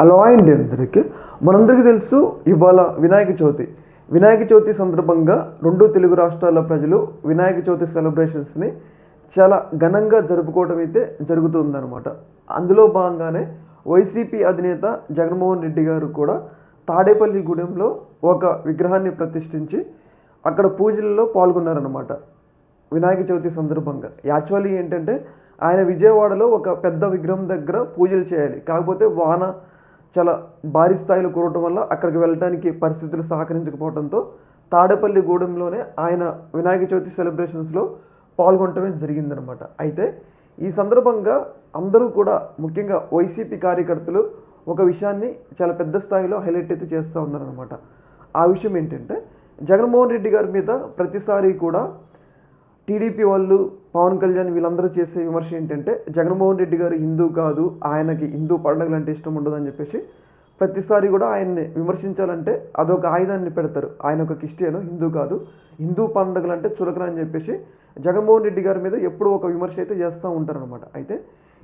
Hello అండి అందరికీ. మనందరికీ తెలుసు ఇవాళ వినాయక చవితి. వినాయక చవితి సందర్భంగా రెండు తెలుగు రాష్ట్రాల ప్రజలు వినాయక చవితి సెలబ్రేషన్స్ని చాలా ఘనంగా జరుపుకోవడం అయితే జరుగుతుందన్నమాట. అందులో భాగంగానే వైసీపీ అధినేత జగన్మోహన్ రెడ్డి గారు కూడా తాడేపల్లి గూడెంలో ఒక విగ్రహాన్ని ప్రతిష్ఠించి అక్కడ పూజల్లో పాల్గొన్నారన్నమాట. వినాయక చవితి సందర్భంగా. యాక్చువల్లీ ఏంటంటే ఆయన విజయవాడలో ఒక పెద్ద విగ్రహం దగ్గర పూజలు చేయాలి. కాకపోతే వాన చాలా భారీ స్థాయిలో కురవటం వల్ల అక్కడికి వెళ్ళడానికి పరిస్థితులు సహకరించకపోవడంతో తాడేపల్లి గూడెంలోనే ఆయన వినాయక చవితి సెలబ్రేషన్స్లో పాల్గొనటమే జరిగిందనమాట. అయితే ఈ సందర్భంగా అందరూ కూడా ముఖ్యంగా వైసీపీ కార్యకర్తలు ఒక విషయాన్ని చాలా పెద్ద స్థాయిలో హైలైట్ అయితే చేస్తూ ఉన్నారనమాట. ఆ విషయం ఏంటంటే జగన్మోహన్ రెడ్డి గారి మీద ప్రతిసారి కూడా టీడీపీ వాళ్ళు పవన్ కళ్యాణ్ వీళ్ళందరూ చేసే విమర్శ ఏంటంటే జగన్మోహన్ రెడ్డి గారు హిందూ కాదు ఆయనకి హిందూ పండుగలు అంటే ఇష్టం ఉండదు అని చెప్పేసి ప్రతిసారి కూడా ఆయన్ని విమర్శించాలంటే అదొక ఆయుధాన్ని పెడతారు. ఆయన ఒక క్రిస్టియన్ హిందూ కాదు హిందూ పండుగలు అంటే చులకన అని చెప్పేసి జగన్మోహన్ రెడ్డి గారి మీద ఎప్పుడూ ఒక విమర్శ అయితే చేస్తూ ఉంటారనమాట అయితే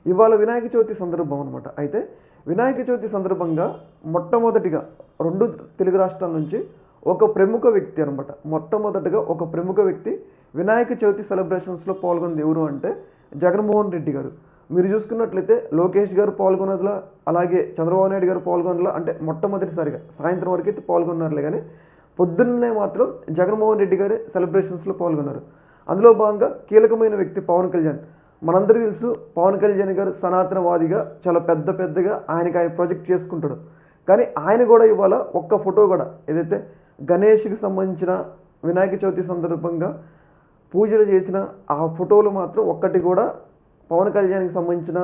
ఇవాళ వినాయక చవితి సందర్భం అనమాట అయితే వినాయక చవితి సందర్భంగా మొట్టమొదటిగా రెండు తెలుగు రాష్ట్రాల నుంచి ఒక ప్రముఖ వ్యక్తి అనమాట మొట్టమొదటిగా ఒక ప్రముఖ వ్యక్తి వినాయక చవితి సెలబ్రేషన్స్లో పాల్గొంది ఎవరు అంటే జగన్మోహన్ రెడ్డి గారు. మీరు చూసుకున్నట్లయితే లోకేష్ గారు పాల్గొన్నదిలా అలాగే చంద్రబాబు నాయుడు గారు పాల్గొనలా అంటే మొట్టమొదటిసారిగా సాయంత్రం వరకు అయితే పాల్గొన్నారులే కానీ పొద్దున్నే మాత్రం జగన్మోహన్ రెడ్డి గారే సెలబ్రేషన్స్లో పాల్గొన్నారు. అందులో భాగంగా కీలకమైన వ్యక్తి పవన్ కళ్యాణ్. మనందరికీ తెలుసు పవన్ కళ్యాణ్ గారు సనాతనవాదిగా చాలా పెద్ద పెద్దగా ఆయనకి ఆయన ప్రాజెక్ట్ చేసుకుంటాడు. కానీ ఆయన కూడా ఇవాళ ఒక్క ఫోటో కూడా ఏదైతే గణేష్కి సంబంధించిన వినాయక చవితి సందర్భంగా పూజలు చేసిన ఆ ఫోటోలు మాత్రం ఒక్కటి కూడా పవన్ కళ్యాణ్కి సంబంధించిన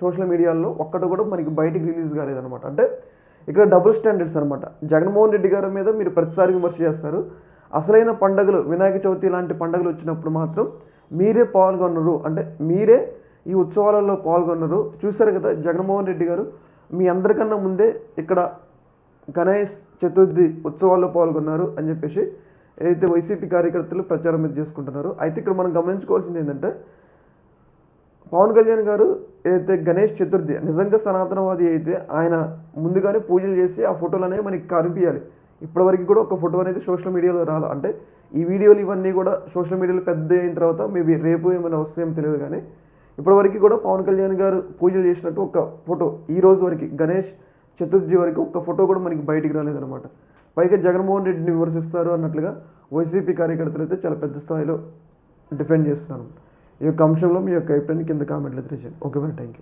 సోషల్ మీడియాలో ఒక్కటి కూడా మనకి బయటికి రిలీజ్ కాలేదనమాట అంటే ఇక్కడ డబుల్ స్టాండర్డ్స్ అనమాట జగన్మోహన్ రెడ్డి గారి మీద మీరు ప్రతిసారి విమర్శ చేస్తారు. అసలైన పండుగలు వినాయక చవితి లాంటి పండుగలు వచ్చినప్పుడు మాత్రం మీరే పాల్గొన్నారు అంటే మీరే ఈ ఉత్సవాలలో పాల్గొన్నారు చూశారు కదా జగన్మోహన్ రెడ్డి గారు మీ అందరికన్నా ముందే ఇక్కడ గణేష్ చతుర్థి ఉత్సవాల్లో పాల్గొన్నారు అని చెప్పేసి ఏదైతే వైసీపీ కార్యకర్తలు ప్రచారం మీద చేసుకుంటున్నారో అయితే ఇక్కడ మనం గమనించుకోవాల్సింది ఏంటంటే పవన్ కళ్యాణ్ గారు ఏదైతే గణేష్ చతుర్థి నిజంగా సనాతనవాది అయితే ఆయన ముందుగానే పూజలు చేసి ఆ ఫోటోలు అనేవి మనకి కనిపించాలి. ఇప్పటివరకు కూడా ఒక ఫోటో అనేది సోషల్ మీడియాలో రాలి అంటే ఈ వీడియోలు ఇవన్నీ కూడా సోషల్ మీడియాలో పెద్ద అయిన తర్వాత మేబీ రేపు ఏమైనా వస్తాయేమో తెలియదు కానీ ఇప్పటివరకు కూడా పవన్ కళ్యాణ్ గారు పూజలు చేసినట్టు ఒక ఫోటో ఈ రోజు వరకు గణేష్ చతుర్థి వరకు ఒక్క ఫోటో కూడా మనకి బయటికి రాలేదన్నమాట. పైగా జగన్మోహన్ రెడ్డిని విమర్శిస్తారు అన్నట్లుగా వైసీపీ కార్యకర్తలు అయితే చాలా పెద్ద స్థాయిలో డిఫెండ్ చేస్తున్నారు. ఈ యొక్క అంశంలో మీ యొక్క అభిప్రాయాన్ని కింద కామెంట్లు తెలియజేయండి. ఓకే మరి థ్యాంక్ యూ